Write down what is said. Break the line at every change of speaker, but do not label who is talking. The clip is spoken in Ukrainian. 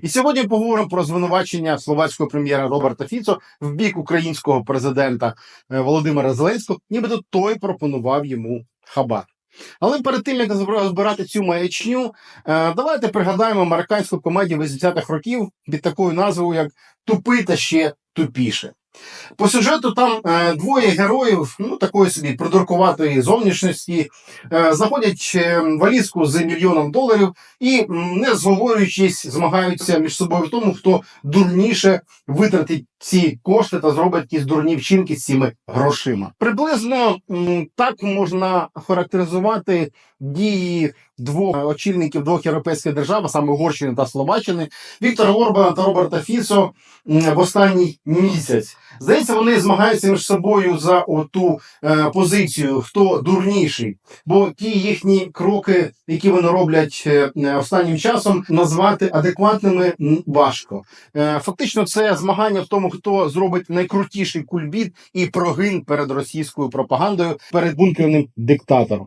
І сьогодні поговоримо про звинувачення словацького прем'єра Роберта Фіцо в бік українського президента е, Володимира Зеленського, нібито той пропонував йому хабар. Але перед тим як розбирати цю маячню, е, давайте пригадаємо американську комедію 80-х років під такою назвою, як Тупи та ще тупіше. По сюжету там е, двоє героїв, ну такої собі придуркуватої зовнішності, е, знаходять е, валізку з мільйоном доларів і, не зговорюючись, змагаються між собою в тому, хто дурніше витратить ці кошти та зробить якісь дурні вчинки з цими грошима. Приблизно так можна характеризувати дії двох очільників двох європейських держав, а саме Угорщини та Словаччини, Віктора Орбана та Роберта Фіцо в останній місяць. Здається, вони змагаються між собою за оту е, позицію, хто дурніший. Бо ті їхні кроки, які вони роблять е, е, останнім часом, назвати адекватними важко. Фактично, це змагання в тому, хто зробить найкрутіший кульбіт і прогин перед російською пропагандою, перед бункерним диктатором.